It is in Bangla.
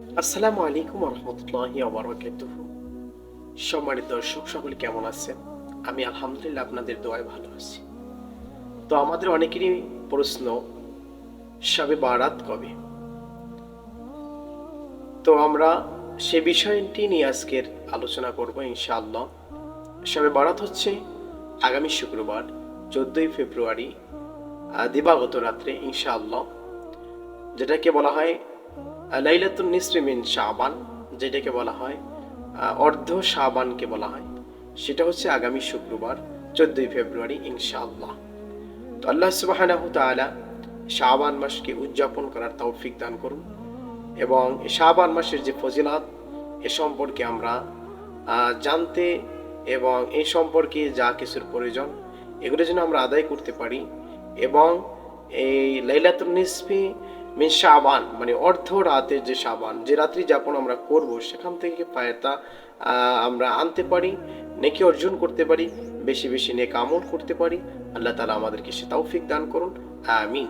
আসসালামু আলাইকুম রহমতুল্লাহি আবরকাতুহ সম্মানিত দর্শক, সকলে কেমন আছেন? আমি আলহামদুলিল্লাহ আপনাদের দোয়ায় ভালো আছি। তো আমাদের অনেকেরই প্রশ্ন সবে বারাত কবে? তো আমরা সে বিষয়টি নিয়ে আজকের আলোচনা করব ইনশাআল্লাহ। সবে বারাত হচ্ছে আগামী শুক্রবার, চোদ্দই ফেব্রুয়ারি দিবাগত রাত্রে ইনশাআল্লাহ, যেটাকে বলা হয় লাইলাতুন নিসফি মিন শাবান, যেটাকে বলা হয় অর্ধ শাবানকে বলা হয়। সেটা হচ্ছে আগামী শুক্রবার, চোদ্দই ফেব্রুয়ারি, ইনশাআল্লাহ। তো আল্লাহ সুবাহানাহু তাআলা শাবান মাসকে উদযাপন করার তৌফিক দান করুন এবং শাবান মাসের যে ফজিলাত, এ সম্পর্কে আমরা জানতে এবং এই সম্পর্কে যা কিছুর প্রয়োজন, এগুলো যেন আমরা আদায় করতে পারি এবং এই লাইলাতুল নিসফি মিন সাবান মানে অর্ধ রাতের যে সাবান যে রাত্রি যাপন আমরা করব, সেখান থেকে পায়তা আমরা আনতে পারি, নেকি অর্জন করতে পারি, বেশি বেশি নেক আমল করতে পারি। আল্লাহ তালা আমাদেরকে সে তৌফিক দান করুন। আমিন।